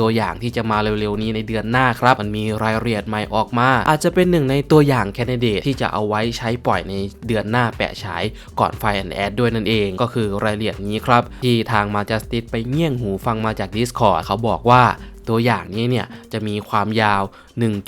ตัวอย่างที่จะมาเร็วๆนี้ในเดือนหน้าครับ มันมีรายละเอียดใหม่ออกมา อาจจะเป็นหนึ่งในตัวอย่างแคนดิเดตที่จะเอาไว้ใช้ปล่อยในเดือนหน้าแปะฉายก่อนไฟแอนแอดด้วยนั่นเอง ก็คือรายละเอียดนี้ครับ ที่ทางมาจัสติสไปเงี่ยงหูฟังมาจาก Discord เขาบอกว่าตัวอย่างนี้เนี่ยจะมีความยาว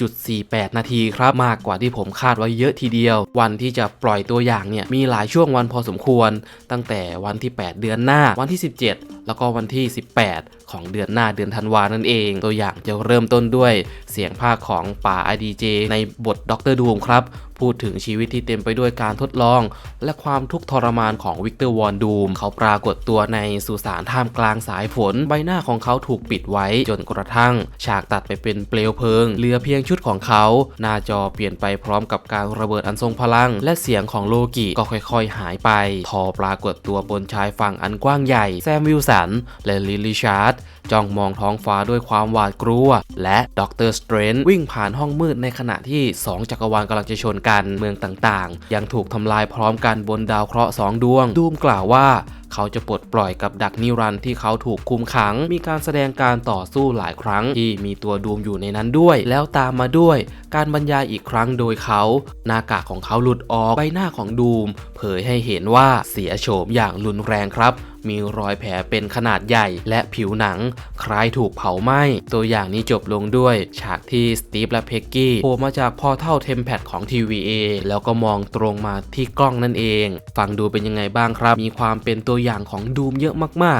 1.48 นาทีครับมากกว่าที่ผมคาดไว้เยอะทีเดียว วันที่จะปล่อยตัวอย่างเนี่ยมีหลายช่วงวันพอสมควร ตั้งแต่วันที่ 8 เดือนหน้า วันที่ 17 แล้วก็วันที่ 18 ของเดือนหน้าเดือนธันวานั่นเอง ตัวอย่างจะเริ่มต้นด้วย เสียงภาคของป่า IDJ ในบทด็อกเตอร์ดูมครับ พูดถึงชีวิตที่เต็มไปด้วยการทดลอง และความทุกข์ทรมานของวิกเตอร์วอนดูม เขาปรากฏตัวในสุสานท่ามกลางสายฝน ใบหน้าของเขาถูกปิดไว้จนกระทั่ง ฉากตัดไปเป็นเปลวเพลิง เหลือเพียงชุดของเขา หน้าจอเปลี่ยนไปพร้อมกับการระเบิดอันทรงพลัง และเสียงของโลกิก็ค่อยๆ หายไป ทอปรากฏตัวบนชายฝั่งอันกว้างใหญ่ แซมวิลสันและลิลลี่ชาร์ดจ้องมองท้องฟ้าด้วยความหวาดกลัว และด็อกเตอร์สเตรนวิ่งผ่านห้องมืดในขณะที่ 2 จักรวาลกำลังจะชนกันเมืองต่างๆ ยังถูกทำลายพร้อมกันบนดาวเคราะห์สองดวง ดูมกล่าวว่าเขาจะปลดปล่อยกับดักนิรันท์ที่เขาถูกคุมขัง มีการแสดงการต่อสู้หลายครั้งที่มีตัวดูมอยู่ในนั้นด้วย แล้วตามมาด้วย การบรรยายอีกครั้งโดยเขา หน้ากากของเขาหลุดออกใบหน้าของดูม เผยให้เห็นว่าเสียโฉมอย่างรุนแรงครับ มีรอยแผลเป็นขนาดใหญ่ และผิวหนัง คล้ายถูกเผาไหม้ ตัวอย่างนี้จบลงด้วย ฉากที่สตีฟและเพกกี้โผล่มาจากพอเท่าเทมแพดของ TVA แล้วก็มองตรงมาที่กล้องนั่นเอง ฟังดูเป็นยังไงบ้างครับ มีความเป็นตัวอย่างของดูมเยอะมาก